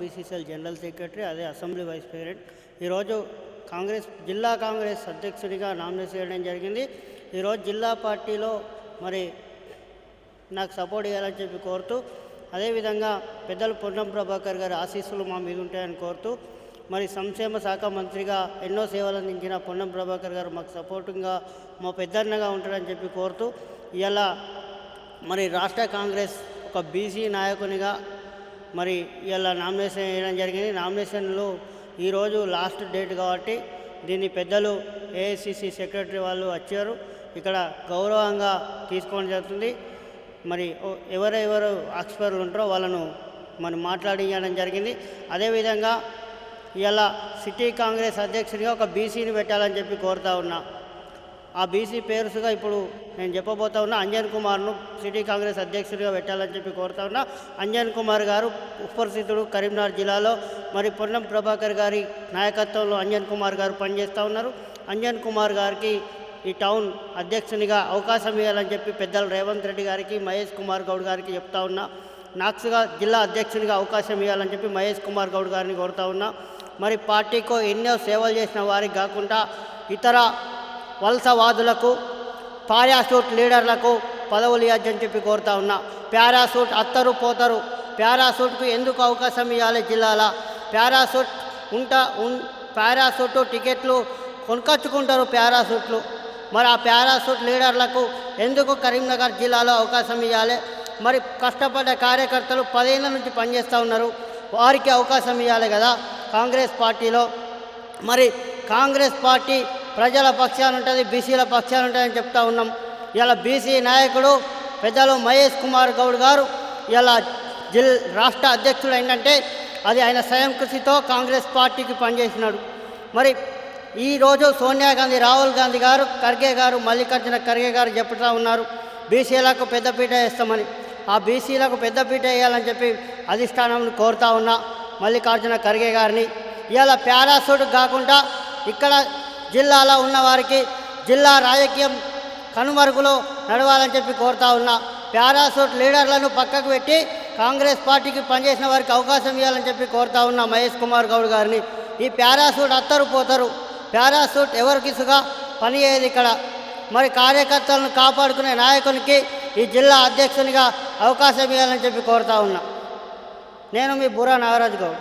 BCCL general secretary అదే assembly vice president. ఈరోజు కాంగ్రెస్ జిల్లా కాంగ్రెస్ అధ్యక్షుడిగా నామినేట్ చేయడం జరిగింది. ఈరోజు జిల్లా పార్టీలో మరి నాకు సపోర్ట్ చేయాలని చెప్పి కోరుతూ అదేవిధంగా పెద్దలు పొన్నం ప్రభాకర్ గారి ఆశీస్సులు మా మీద ఉంటాయని కోరుతూ మరి సంక్షేమ శాఖ మంత్రిగా ఎన్నో సేవలు అందించిన పొన్నం ప్రభాకర్ గారు మాకు సపోర్టింగ్గా మా పెద్దన్నగా ఉంటారని చెప్పి కోరుతూ ఇలా మరి రాష్ట్ర కాంగ్రెస్ ఒక బీసీ నాయకునిగా మరి ఇలా నామినేషన్ వేయడం జరిగింది. నామినేషన్లు ఈరోజు లాస్ట్ డేట్ కాబట్టి దీన్ని పెద్దలు ఏఐసిసి సెక్రటరీ వాళ్ళు వచ్చారు. ఇక్కడ గౌరవంగా తీసుకోవడం జరుగుతుంది. మరి ఓ- ఎవరెవరు ఆక్స్పైర్లు ఉంటారో వాళ్ళను మనం మాట్లాడించడం జరిగింది. అదేవిధంగా ఇలా సిటీ కాంగ్రెస్ అధ్యక్షుడిగా ఒక బీసీని పెట్టాలని చెప్పి కోరుతా ఉన్నా. ఆ బీసీ పేరుస్గా ఇప్పుడు నేను చెప్పబోతా ఉన్నా అంజన్ కుమార్ను సిటీ కాంగ్రెస్ అధ్యక్షుడిగా పెట్టాలని చెప్పి కోరుతా ఉన్నా. అంజన్ కుమార్ గారు ఉపస్థితుడు కరీంనగర్ జిల్లాలో మరి పొన్నం ప్రభాకర్ గారి నాయకత్వంలో అంజన్ కుమార్ గారు పనిచేస్తూ ఉన్నారు. అంజన్ కుమార్ గారికి ఈ టౌన్ అధ్యక్షునిగా అవకాశం ఇవ్వాలని చెప్పి పెద్దలు రేవంత్ రెడ్డి గారికి మహేష్ కుమార్ గౌడ్ గారికి చెప్తా ఉన్నా. నాక్స్గా జిల్లా అధ్యక్షునిగా అవకాశం ఇవ్వాలని చెప్పి మహేష్ కుమార్ గౌడ్ గారిని కోరుతా ఉన్నా. మరి పార్టీకు ఎన్నో సేవలు చేసిన వారికి కాకుండా ఇతర వలసవాదులకు పారాసూట్ లీడర్లకు పదవులు ఇవ్వచ్చని చెప్పి కోరుతా ఉన్నా. పారాసూట్ అత్తరు పోతారు. పారాసూట్కు ఎందుకు అవకాశం ఇవ్వాలి జిల్లాల? పారాసూట్ ఉంటా ఉన్ పారాసూట్ టికెట్లు కొనుకొచ్చుకుంటారు పారాసూట్లు. మరి ఆ పారాసూట్ లీడర్లకు ఎందుకు కరీంనగర్ జిల్లాలో అవకాశం ఇవ్వాలి మరి కష్టపడ్డ కార్యకర్తలు పదేళ్ళ నుంచి పనిచేస్తూ ఉన్నారు. వారికి అవకాశం ఇవ్వాలి కదా కాంగ్రెస్ పార్టీలో. మరి కాంగ్రెస్ పార్టీ ప్రజల పక్షాన ఉంటుంది బీసీల పక్షాన ఉంటుందని చెప్తా ఉన్నాం. ఇలా బీసీ నాయకుడు పెద్దలు మహేష్ కుమార్ గౌడ్ గారు ఇలా జిల్ రాష్ట్ర అధ్యక్షుడు ఏంటంటే అది ఆయన స్వయం కృషితో కాంగ్రెస్ పార్టీకి పనిచేసినాడు. మరి ఈరోజు సోనియా గాంధీ రాహుల్ గాంధీ గారు ఖర్గే గారు మల్లికార్జున ఖర్గే గారు చెప్తా ఉన్నారు బీసీలకు పెద్దపీట వేస్తామని. ఆ బీసీలకు పెద్దపీట వేయాలని చెప్పి అధిష్టానం కోరుతా ఉన్నా మల్లికార్జున ఖర్గే గారిని. ఇవాళ పారాసూట్ కాకుండా ఇక్కడ జిల్లాలో ఉన్నవారికి జిల్లా రాజకీయం కనుమరుగులో నడవాలని చెప్పి కోరుతా ఉన్నా. పారాసూట్ లీడర్లను పక్కకు పెట్టి కాంగ్రెస్ పార్టీకి పనిచేసిన వారికి అవకాశం ఇవ్వాలని చెప్పి కోరుతా ఉన్నా మహేష్ కుమార్ గౌడ్ గారిని. ఈ పారాసూట్ అత్తరు పోతారు. పారాసూట్ ఎవరికిసుగా పనిచేయదు ఇక్కడ? మరి కార్యకర్తలను కాపాడుకునే నాయకునికి ఈ జిల్లా అధ్యక్షునిగా అవకాశం ఇవ్వాలని చెప్పి కోరుతా ఉన్నా. నేను మీ బురా నాగరాజు గౌడ్.